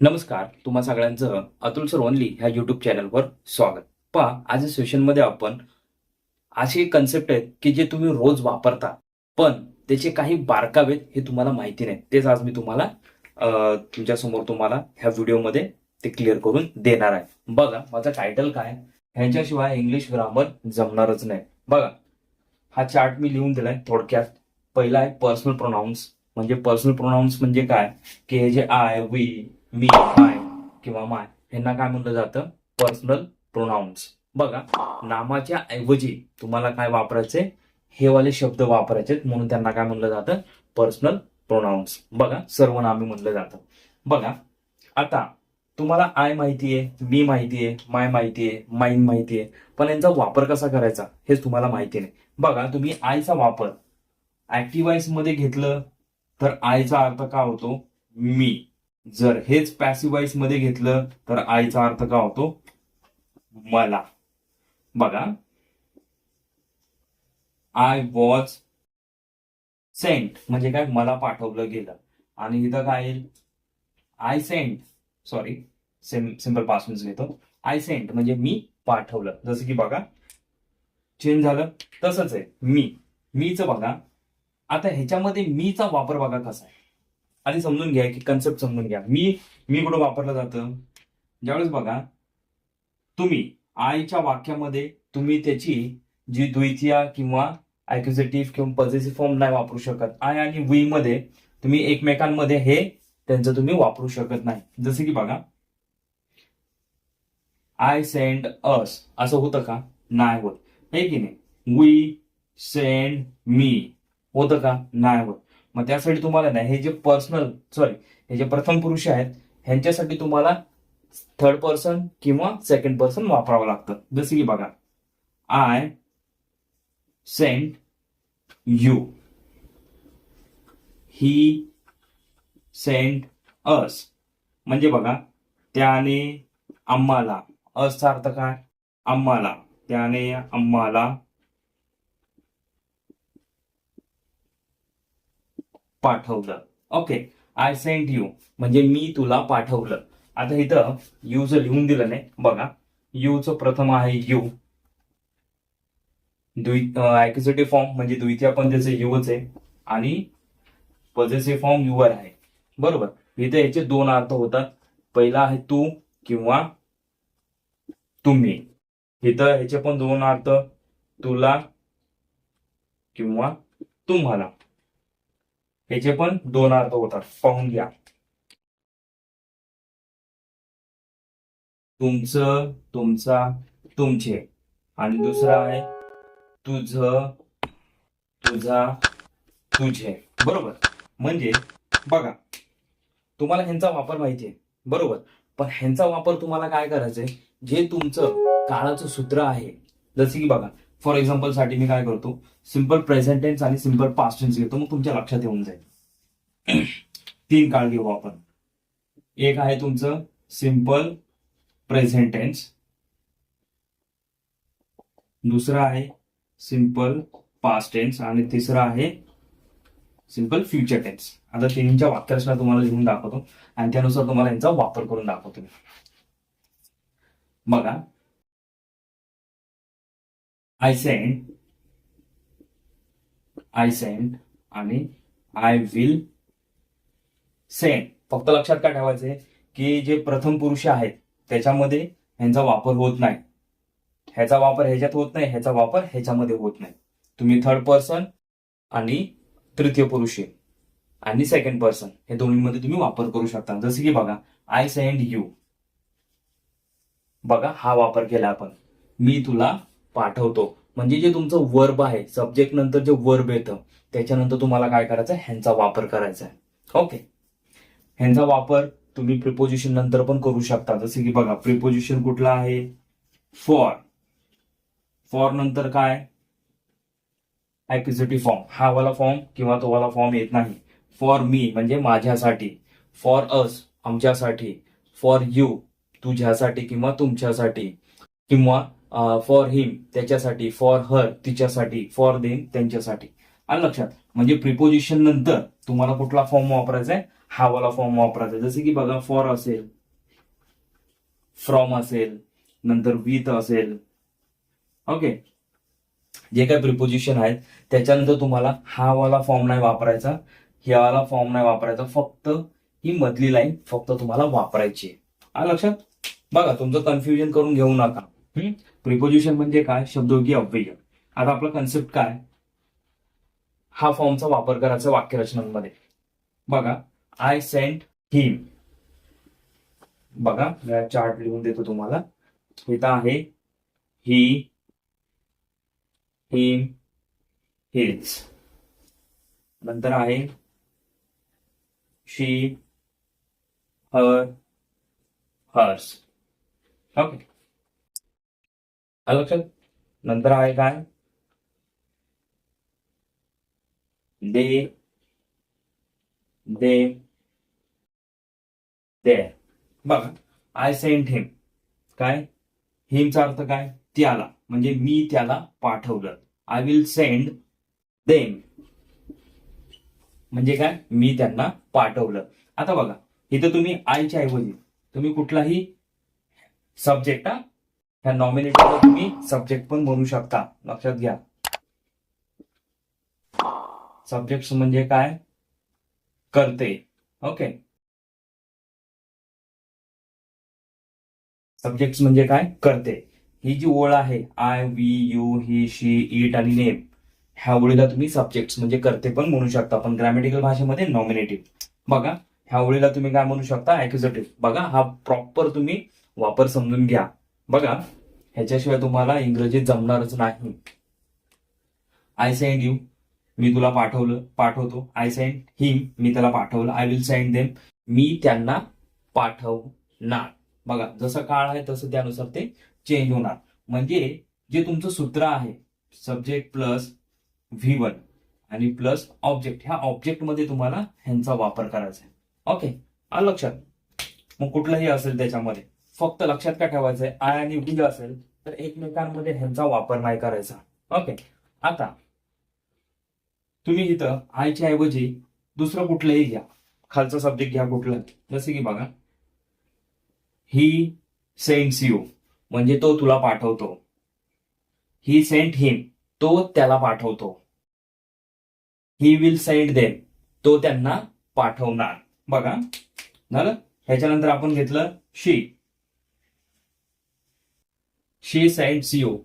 नमस्कार तुम्हा सगळ्यांचं अतुल सर ओनली ह्या युट्यूब चॅनलवर स्वागत. पहा आज या सेशनमध्ये आपण असे कन्सेप्ट आहेत की जे तुम्ही रोज वापरता पण त्याचे काही बारकावेत हे तुम्हाला माहिती नाही तेच आज मी तुम्हाला तुमच्यासमोर तुम्हाला ह्या व्हिडिओमध्ये ते क्लिअर करून देणार आहे. बघा माझा टायटल काय? ह्याच्याशिवाय इंग्लिश ग्रामर जमणारच नाही. बघा हा चार्ट मी लिहून दिलाय थोडक्यात. पहिला आहे पर्सनल प्रोनाऊन्स म्हणजे पर्सनल प्रोनाऊन्स म्हणजे काय? की हे जे आय वी मी माय किंवा माय यांना काय म्हणलं जातं? पर्सनल प्रोनाऊन्स बघा नामाच्या ऐवजी तुम्हाला काय वापरायचे हे वाले शब्द वापरायचे म्हणून त्यांना काय म्हणलं जातं? पर्सनल प्रोनाऊन्स बघा सर्वनामी म्हणलं जातं. बघा आता तुम्हाला आय माहिती आहे मी माहिती आहे माय माहिती आहे माईन माहिती आहे पण यांचा वापर कसा करायचा? हेच तुम्हाला माहिती नाही. बघा तुम्ही आयचा वापर ऍक्टिव्हाइसमध्ये घेतलं तर आयचा अर्थ काय होतो? मी. जर हेच पॅसिवाईसमध्ये घेतलं तर आईचा अर्थ काय होतो? मला. बघा. आय वॉज सेंट म्हणजे काय? मला पाठवलं गेलं. आणि इथं काय येईल? आय सेंट सॉरी सिंपलपासून घेतो. आय सेंट म्हणजे मी पाठवलं. जसं की बघा. चेंज झालं. तसंच आहे. मी. मीच बघा. आता ह्याच्यामध्ये मीचा वापर बघा कसा आहे. आधी समजून घ्या की कन्सेप्ट समजून घ्या. मी मी कुठं वापरलं जातं? ज्यावेळेस बघा तुम्ही आयच्या वाक्यामध्ये तुम्ही त्याची जी द्वितीया किंवा ऍक्युझेटिव्ह किंवा पॉझिटिव्ह फॉर्म नाही वापरू शकत. आय आणि वी मध्ये तुम्ही एकमेकांमध्ये हे त्यांचं तुम्ही वापरू शकत नाही. जसं की बघा आय सेंड अस असं होतं का? नाही होत. हे की नाही? वी सेंड मी होतं का? नाही होत. मग त्यासाठी तुम्हाला ना हे जे पर्सनल सॉरी हे जे प्रथम पुरुष आहेत ह्यांच्यासाठी तुम्हाला थर्ड पर्सन किंवा सेकंड पर्सन वापरावं लागतं. जसं की बघा I sent you he sent us म्हणजे बघा त्याने आम्हाला. असचा अर्थ काय? आम्हाला. त्याने आम्हाला पाठवलं. ओके आय सेंट यू म्हणजे मी तुला पाठवलं. आता इथं यू लिहून दिलं नाही. बघा यूचं प्रथम आहे यू ऍक्युसेटिव्ह फॉर्म म्हणजे द्वितीय पण त्याचे युच आहे. आणि पॉझिटिव्ह फॉर्म युवर आहे. बरोबर? इथे याचे दोन अर्थ होतात. पहिला आहे तू किंवा तुम्ही. इथं ह्याचे पण दोन अर्थ. तुला किंवा तुम्हाला. याचे पण दोन अर्थ होतात. पाहून घ्या. तुमचं तुमचा तुमचे. आणि दुसरा आहे तुझ तुझा तुझे. बरोबर? म्हणजे बघा. तुम्हाला ह्यांचा वापर माहिती आहे. बरोबर? पण ह्यांचा वापर तुम्हाला काय करायचंय? जे तुमचं काळाचं सूत्र आहे. जसं की बघा फॉर एक्झाम्पलसाठी मी काय करतो? सिंपल प्रेझेंट टेन्स आणि सिंपल पास्ट टेन्स घेतो मग तुमच्या लक्षात येऊन जाईल. तीन काळ घेऊ आपण. एक आहे तुमचं सिंपल प्रेझेंट टेन्स दुसरं आहे सिंपल पास्ट टेन्स आणि तिसरं आहे सिंपल फ्युचर टेन्स आता तिन्हीच्या वाक्यरचना तुम्हाला लिहून दाखवतो आणि त्यानुसार तुम्हाला यांचा वापर करून दाखवतो बघा आय सेंड आय सेंड आणि आय विल सेंड फक्त लक्षात काय ठेवायचंय? की जे प्रथम पुरुष आहेत त्याच्यामध्ये ह्यांचा वापर होत नाही. ह्याचा वापर ह्याच्यात होत नाही ह्याचा वापर ह्याच्यामध्ये होत नाही. तुम्ही थर्ड पर्सन आणि तृतीय पुरुष. आणि सेकंड पर्सन हे दोन्हीमध्ये तुम्ही वापर करू शकता. जसं की बघा आय सेंड यू बघा हा वापर केला आपण. मी तुला पाठवतो. म्हणजे जे तुमचं वर्ब आहे सब्जेक्ट नंतर जे वर्ब येतं त्याच्यानंतर तुम्हाला काय करायचं आहे? ह्यांचा वापर करायचा आहे. ओके ह्यांचा वापर तुम्ही प्रिपोजिशन नंतर पण करू शकता. जसं की बघा प्रिपोजिशन कुठला आहे? फॉर फॉर नंतर काय? ऍक्युझिटिव्ह फॉर्म हा वाला फॉर्म किंवा तो वाला फॉर्म येत नाही. फॉर मी म्हणजे माझ्यासाठी. फॉर अस आमच्यासाठी. फॉर यू तुझ्यासाठी किंवा तुमच्यासाठी. किंवा फॉर हिम त्याच्यासाठी फॉर हर तिच्यासाठी फॉर देम त्यांच्यासाठी. आणि लक्षात म्हणजे प्रिपोजिशन नंतर तुम्हाला कुठला फॉर्म वापरायचा आहे? हा वाला फॉर्म वापरायचा जसे की बघा फॉर असेल फ्रॉम असेल नंतर विथ असेल. ओके जे काही प्रिपोजिशन आहेत त्याच्यानंतर तुम्हाला हा वाला फॉर्म नाही वापरायचा. ह्या वाला फॉर्म नाही वापरायचा. फक्त ही मधली लाईन फक्त तुम्हाला वापरायची आहे. लक्षात बघा तुमचं कन्फ्युजन करून घेऊ नका. प्रिपोजिशन म्हणजे काय? शब्दोगी अव्यय. आता आपला कन्सेप्ट काय? हा फॉर्मचा वापर करायचा वाक्यरचनांमध्ये. बघा आय सेंट हिम बघा मी चार्ट लिहून देतो तुम्हाला. इथं आहे ही हिम हिज नंतर आहे शी हर हर्स ओके आलं लक्षात नंतर आहे काय दे दे दे बघा आय सेंट हिम काय हिमचा अर्थ काय त्याला म्हणजे मी त्याला पाठवलं आय विल सेंड देम म्हणजे काय मी त्यांना पाठवलं आता बघा इथं तुम्ही आयच्या ऐवजी तुम्ही कुठलाही सब्जेक्ट हा ह्या नॉमिनेटला तुम्ही सब्जेक्ट पण बनवू शकता. लक्षात घ्या. सब्जेक्ट म्हणजे काय? करते. ओके सब्जेक्ट म्हणजे काय? करते. ही जी ओळ आहे I we you he she it आणि नेम ह्या ओळीला तुम्ही सब्जेक्ट म्हणजे करते पण म्हणू शकता. पण ग्रॅमॅटिकल भाषेमध्ये नॉमिनेटिव्ह बघा ह्या ओळीला तुम्ही काय म्हणू शकता? ऍक्युझेटिव्ह बघा हा प्रॉपर तुम्ही वापर समजून घ्या. बघा ह्याच्याशिवाय तुम्हाला इंग्रजीत जमणारच नाही. आय सेंड यू मी तुला पाठवलं पाठवतो. आय सेंड हिम मी त्याला पाठवलं. आय विल सेंड देम मी त्यांना पाठवणार. बघा जसं काळ आहे तसं त्यानुसार ते चेंज होणार. म्हणजे जे तुमचं सूत्र आहे सब्जेक्ट प्लस व्ही वन आणि प्लस ऑब्जेक्ट ह्या ऑब्जेक्टमध्ये तुम्हाला ह्यांचा वापर करायचा आहे. ओके आलं लक्षात? मग कुठलंही असेल त्याच्यामध्ये. फक्त लक्षात काय ठेवायचं आय आणि व्ही असेल तर एकमेकांमध्ये ह्यांचा वापर नाही करायचा. ओके आता तुम्ही इथं आयच्या ऐवजी दुसरं कुठलंही घ्या. खालचा सब्जेक्ट घ्या कुठलं. जसे की बघा ही सेंट्स यू म्हणजे तो तुला पाठवतो. ही सेंट हिम तो त्याला पाठवतो. ही विल सेंड देम तो त्यांना पाठवणार. बघा झालं? ह्याच्यानंतर आपण घेतलं शी शी सेंट्स यू.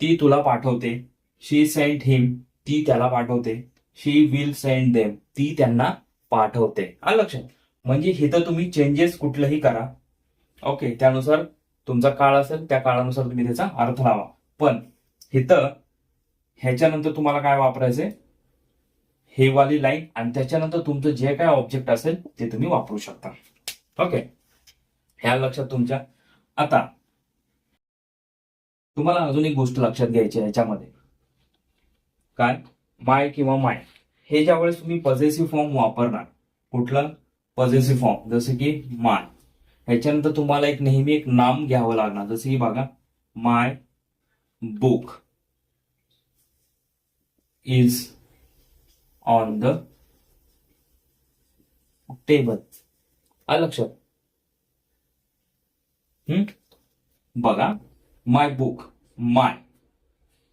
ती तुला पाठवते. She sent him. ती त्याला पाठवते. She will send them. ती त्यांना पाठवते. आलं लक्षात म्हणजे इथं तुम्ही चेंजेस कुठलंही करा. ओके त्यानुसार तुमचा काळ असेल त्या काळानुसार तुम्ही त्याचा अर्थ लावा. पण इथं ह्याच्यानंतर तुम्हाला काय वापरायचंय? हे वाली लाईन आणि त्याच्यानंतर तुमचं जे काय ऑब्जेक्ट असेल ते तुम्ही वापरू शकता. ओके. ह्या लक्षात तुमच्या. आता तुम्हाला अजून एक गोष्ट लक्षात घ्यायची याच्यामध्ये. काय? माय किंवा माय. हे ज्या वेळेस तुम्ही पॉझिटिव्ह फॉर्म वापरणार कुठलं? पॉझिटिव्ह फॉर्म जसं की माय. ह्याच्यानंतर तुम्हाला एक नेहमी एक नाम घ्यावं लागणार. जसं की बघा my book is on the table आलं लक्षात? हम्म? बघा. My book my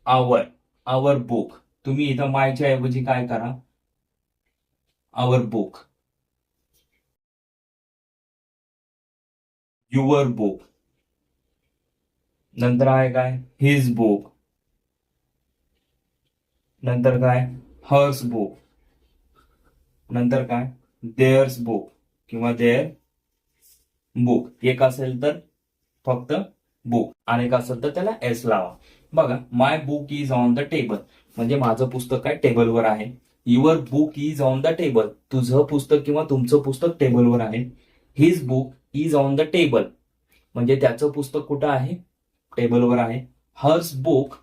our our book तुम्ही इथं मायच्या ऐवजी काय करा? आवर बुक युअर बुक नंतर आहे काय? हिज बुक नंतर काय? हर्स बुक नंतर काय? देअर्स बुक किंवा देअर बुक एक असेल तर फक्त बुक आणि का असेल तर त्याला एस लावा. बघा my book is on the table म्हणजे माझं पुस्तक काय? टेबलवर आहे. Your book is on the table तुझं पुस्तक किंवा तुमचं पुस्तक टेबलवर आहे. His book is on the table म्हणजे त्याचं पुस्तक कुठं आहे? टेबलवर आहे. Hers book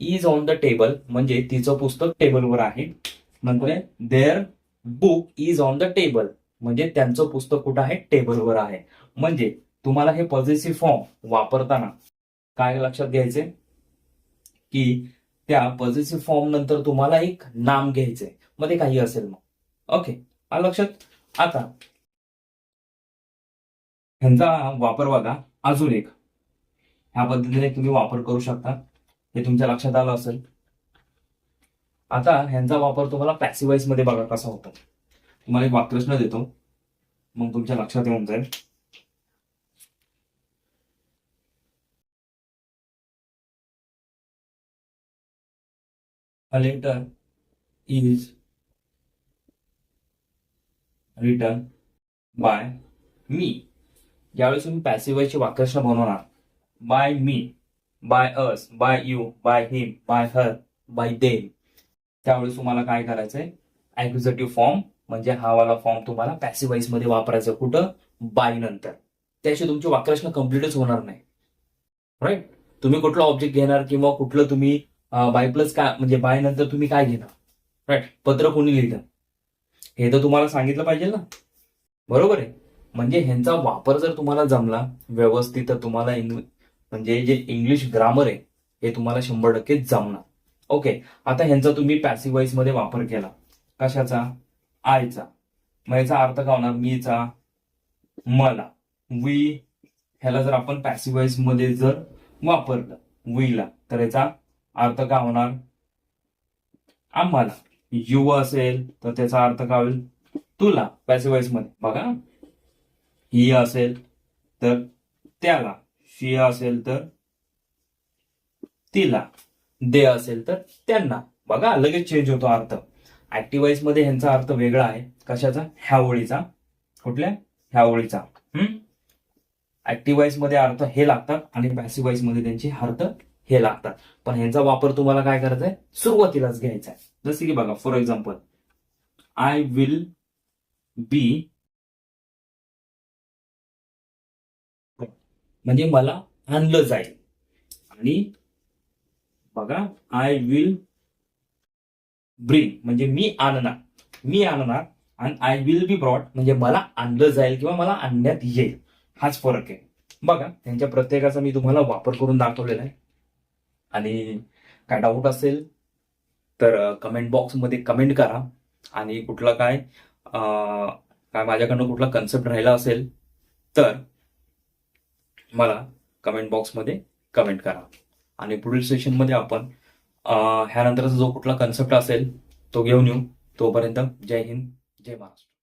is on the table म्हणजे तिचं पुस्तक टेबलवर आहे. नंतर their book is on the table म्हणजे त्यांचं पुस्तक कुठं आहे? टेबलवर आहे. म्हणजे तुम्हाला हे पॉझिटिव्ह फॉर्म वापरताना काय लक्षात घ्यायचे की त्या पॉझिटिव्ह फॉर्म नंतर तुम्हाला एक नाम घ्यायचंय. मध्ये काही असेल मग. ओके लक्षात? आता ह्यांचा वापर बघा. अजून एक. ह्या पद्धतीने तुम्ही वापर करू शकता. हे तुमच्या लक्षात आलं असेल. आता ह्यांचा वापर तुम्हाला पॅसिवाईजमध्ये बघा कसा होतो. तुम्हाला एक वाक्यप्रश्न देतो. मग तुमच्या लक्षात येऊन जाईल. A letter is written by me. ज्यावेळेस तुम्ही पॅसिव्हचे वाक्यरचना बनवणार. By me by us by you by him by her by them त्यावेळेस तुम्हाला काय करायचंय? ऍक्झिटिव्ह फॉर्म म्हणजे हा वाला फॉर्म तुम्हाला पॅसिवाईजमध्ये वापरायचा कुठं? बाय नंतर. त्याशिवाय तुमची वाक्यरचना कम्प्लीटच होणार नाही. राईट तुम्ही कुठलं ऑब्जेक्ट घेणार किंवा कुठलं तुम्ही बाय प्लस काय म्हणजे बाय नंतर तुम्ही काय घेणार राईट पत्र कोणी लिहिलं हे तर तुम्हाला सांगितलं पाहिजे ना. बरोबर आहे? म्हणजे ह्यांचा वापर जर तुम्हाला जमला व्यवस्थित तर तुम्हाला म्हणजे जे इंग्लिश ग्रामर आहे हे तुम्हाला शंभर टक्के जमणार. ओके आता ह्यांचा तुम्ही पॅसिवाईजमध्ये वापर केला. कशाचा? आयचा. मग याचा अर्थ काय होणार? मीचा. मला. वी ह्याला जर आपण पॅसिवाईजमध्ये जर वापरलं वीला तर याचा अर्थ काय होणार? आम्हाला यू असेल तर त्याचा अर्थ काय होईल? तुला पॅसिवाईजमध्ये. बघा. ही असेल तर त्याला. शी असेल तर तिला. दे असेल तर त्यांना. बघा लगेच चेंज होतो अर्थ. ऍक्टिवाईजमध्ये ह्यांचा अर्थ वेगळा आहे. कशाचा? ह्या ओळीचा. कुठल्या? ह्या ओळीचा. ऍक्टिवाईजमध्ये अर्थ हे लागतात आणि पॅसिवाईजमध्ये त्यांचे अर्थ हे लागतात. पण ह्यांचा वापर तुम्हाला काय करायचा आहे? सुरुवातीलाच घ्यायचा आहे. जसे की बघा for example I will be म्हणजे मला आणलं जाईल. आणि बघा आय विल ब्रिंग म्हणजे मी आणणार. मी आणणार आणि आय विल बी ब्रॉड म्हणजे मला आणलं जाईल किंवा मला आणण्यात येईल. हाच फरक आहे. बघा त्यांच्या प्रत्येकाचा मी तुम्हाला वापर करून दाखवलेला आहे. आणि काय डाऊट असेल तर कमेंट बॉक्समध्ये कमेंट करा. आणि कुठलं काय काय माझ्याकडनं कुठला कन्सेप्ट राहिला असेल तर मला कमेंट बॉक्समध्ये कमेंट करा. आणि पुढील सेशनमध्ये आपण ह्यानंतरचा जो कुठला कन्सेप्ट असेल तो घेऊन येऊ. तोपर्यंत जय हिंद जय महाराष्ट्र.